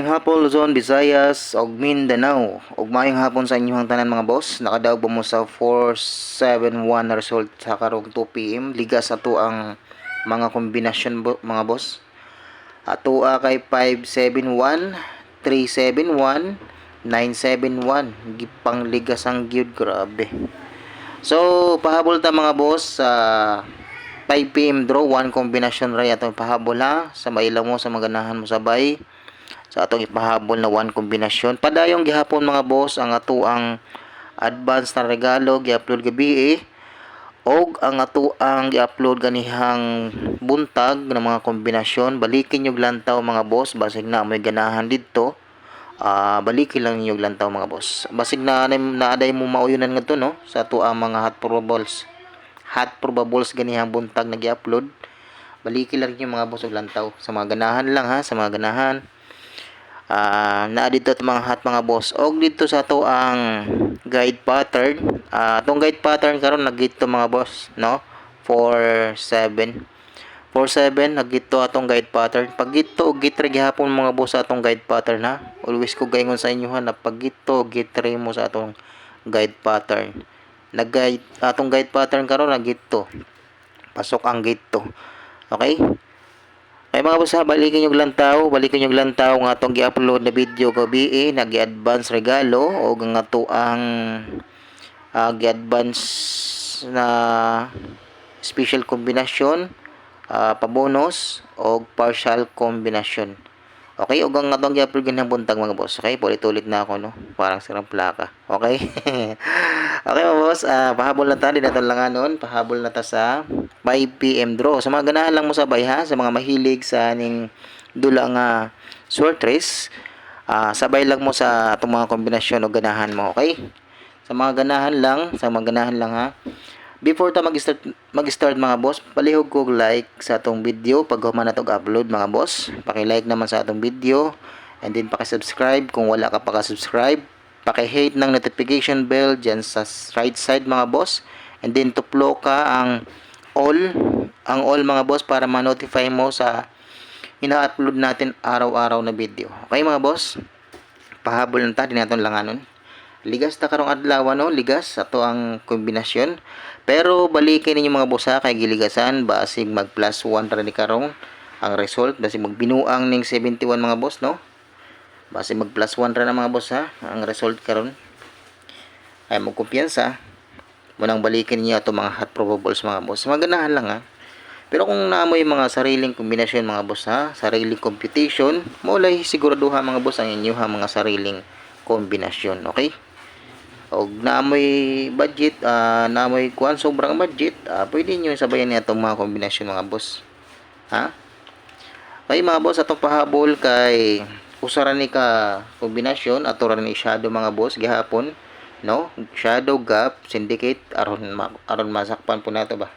Ugmayong hapon Luzon, Visayas, ug Mindanao. Ugmayong hapon sa inyong tanan mga boss. Nakadaog mo sa 471 na result sa karong 2 PM. Ligas ato ang mga kombinasyon bo- mga boss. Ato a kay 571, 371, 971. Gipang ligas ang gyud grabe. So, pahabol ta mga boss sa 5 PM draw, one kombinasyon ray atong pahabol ha. Sa mailaw mo sa maganahan mo sabay sa atong ipahabol na one kombinasyon. Padayong gihapon mga boss ang ato ang advance na regalo gi-upload gabi eh. Og ang ato ang gi-upload ganihang buntag ng mga kombinasyon. Balikin yung lantaw mga boss basig na may ganahan didto. Ah, balikin lang yung lantaw mga boss. Basig na naaday mo mauyunan nga to no sa ato ang mga hot probables. Hot probables ganihang buntag na gi-upload. Balikin lang yung mga boss og lantaw sa mga ganahan lang ha, sa mga ganahan ah naa dito at mga hot mga boss. Og dito sa to ang guide pattern. Ah atong guide pattern karon nagito mga boss no? 47 47 nagito atong guide pattern. Pag gito og gitre gihapon mga boss atong guide pattern ha? Always ko gaingon sa inyo ha na pag gito gitre mo sa atong guide pattern. Nag guide atong guide pattern karon nagito pasok ang gito okay ay mga boss ha, balikin yung lantaw, balikin yung lantaw nga atong gi-upload na video gabi eh, nag-advance regalo o nga to ang uh, gi-advance na special kombinasyon, uh, pabonus o partial kombinasyon. Okay, ug ang atong gi-upload ng buntag mga boss. Okay, ulit-ulit na ako no. Parang sirang plaka. Okay? okay mga boss, uh, pahabol na ta din naton langanon, pahabol na ta sa 5 PM draw. Sa mga ganahan lang mo sabay ha, sa mga mahilig sa aning dula nga short race, ah, sabay lang mo sa atong mga kombinasyon o ganahan mo, okay? Sa mga ganahan lang, sa mga ganahan lang ha. Before ta mag-start mag-start mga boss, palihog ko like sa atong video pag human na upload mga boss. Paki-like naman sa atong video and then paki-subscribe kung wala ka pa ka-subscribe. Paki-hit ng notification bell diyan sa right side mga boss. And then tuplo ka ang all ang all mga boss para ma-notify mo sa ina-upload natin araw-araw na video. Okay mga boss? Pahabol na ta din naton langanon. Ligas ta karong adlaw no, ligas ato ang kombinasyon. Pero balikin ninyo mga boss ha kay giligasan basig mag plus 1 ra ni karong ang result basig magbinuang ning 71 mga boss no. Basig mag plus 1 ra na mga boss ha ang result karon. Ay mo kumpiyansa munang balikin niyo ato mga hot probables mga boss. Maganahan lang ha. Pero kung naamoy mga sariling kombinasyon mga boss ha, sariling computation, mulay siguraduha mga boss ang inyo ha mga sariling kombinasyon, okay? O naamoy budget, uh, naamoy kuan sobrang budget, uh, pwede niyo sabayan niya itong mga kombinasyon mga boss. Ha? Okay mga boss, atong pahabol kay usaran ni ka kombinasyon ato ra ni shadow mga boss gihapon no? Shadow gap syndicate aron ma aron masakpan po nato ba?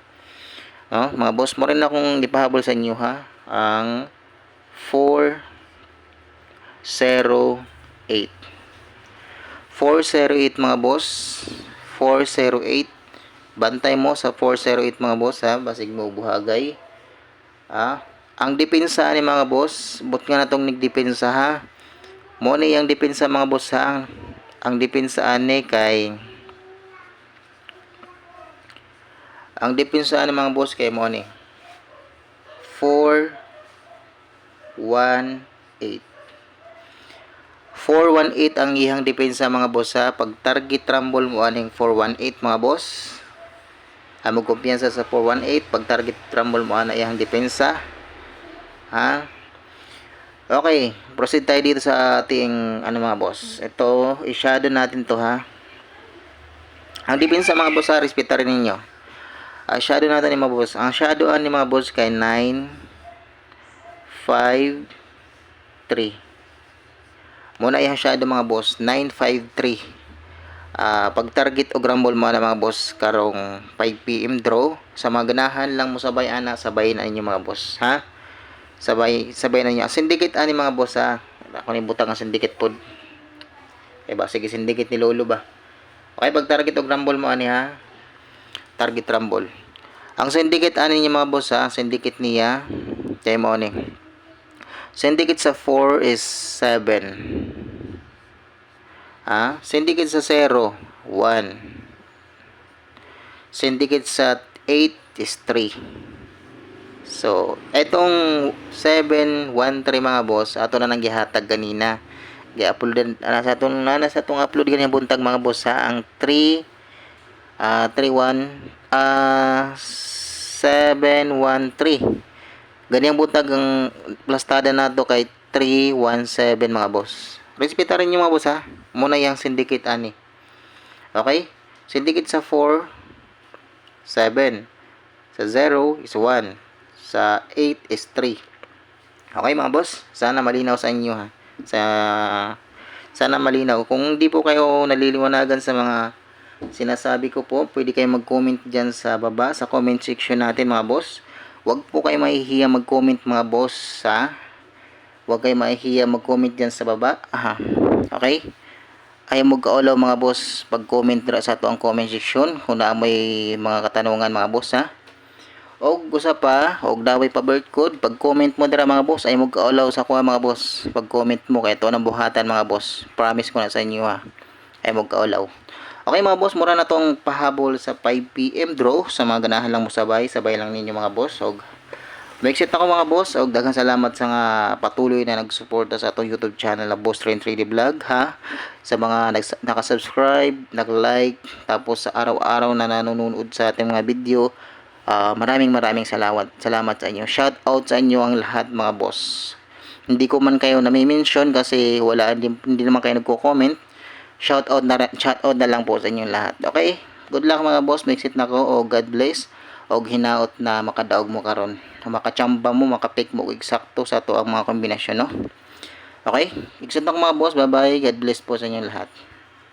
No? Mga boss mo rin akong gipahabol sa inyo ha? Ang 408 408 mga boss. 408 bantay mo sa 408 mga boss ha? Basig mo buhagay. Ha? Ang depensa ni mga boss but nga natong nigdepensa ha? Mo ni ang depensa mga boss ha ang depensa ani kay ang depensa ani mga boss kay mo ni 4 1 8 418 ang ihang depensa mga boss ha? Pag target rumble mo aning 418 mga boss. Amo kumpiyansa sa 418 pag target rumble mo ana ihang depensa ha Okay, proceed tayo dito sa ating ano mga boss. Ito, i-shadow natin to ha. Ang depensa mga boss ha, respeto rin ninyo. Uh, shadow natin ni mga boss. Ang shadowan ni mga boss kay 9 5 3. Muna yung shadow mga boss, 9 5 3. Uh, pag target o grumble mo na mga boss karong 5 PM draw sa mga ganahan lang mo sabay ana sabay na inyo mga boss ha sabay sabay na niya. Syndicate ani mga boss ha ako ni butang ang syndicate pod. Eh ba sige syndicate ni lolo ba? Okay pag target og rumble mo ani ha? Target rumble. Ang syndicate ani niya mga boss ha? Syndicate niya kay mo ni Syndicate sa 4 is 7. Ah, syndicate sa 0, 1. Syndicate sa 8 is 3. So, etong 713 mga boss, ato na nang gihatag kanina. Gi-upload na sa atong na sa atong upload ganyan buntag mga boss ha, ang 3 ah 31 ah 713. Ganyang buntag ang plastada nato kay 317 mga boss. Respeta rin yung mga boss ha. Muna yung syndicate ani. Okay? Syndicate sa 4 7. Sa 0 is 1. Sa 8 is 3. Okay mga boss? Sana malinaw sa inyo ha. Sa sana malinaw. Kung hindi po kayo naliliwanagan sa mga sinasabi ko po, pwede kayo mag-comment dyan sa baba, sa comment section natin mga boss. Huwag po kayo mahihiya mag-comment mga boss sa Huwag kayo mahihiya mag-comment dyan sa baba. Aha. Okay? Ayaw mo mga boss pag-comment dira sa ato ang comment section kung na may mga katanungan mga boss ha. Og gusa pa, og daway pa birth code, pag-comment mo dira mga boss, ay mo kaulaw sa kuha mga boss. Pag-comment mo kay to nang buhatan mga boss. Promise ko na sa inyo ha. Ay mo kaulaw. Okay mga boss, mura na tong pahabol sa 5 PM draw sa mga ganahan lang mo sabay, sabay lang ninyo mga boss. Og Make ako mga boss, og daghang salamat sa nga patuloy na nagsuporta sa atong YouTube channel na Boss Train 3D Vlog ha. Sa mga naka-subscribe, nag-like, tapos sa araw-araw na nanonood sa ating mga video. Ah, maraming maraming salamat. Salamat sa inyo. Shout out sa inyo ang lahat mga boss. Hindi ko man kayo nami-mention kasi wala hindi, hindi naman kayo nagko-comment. Shout out na shout out na lang po sa inyo lahat. Okay? Good luck mga boss. Make it na o God bless og hinaot na makadaog mo karon makachamba mo makapick mo eksakto sa to ang mga kombinasyon no okay ko mga boss bye bye God bless po sa inyo lahat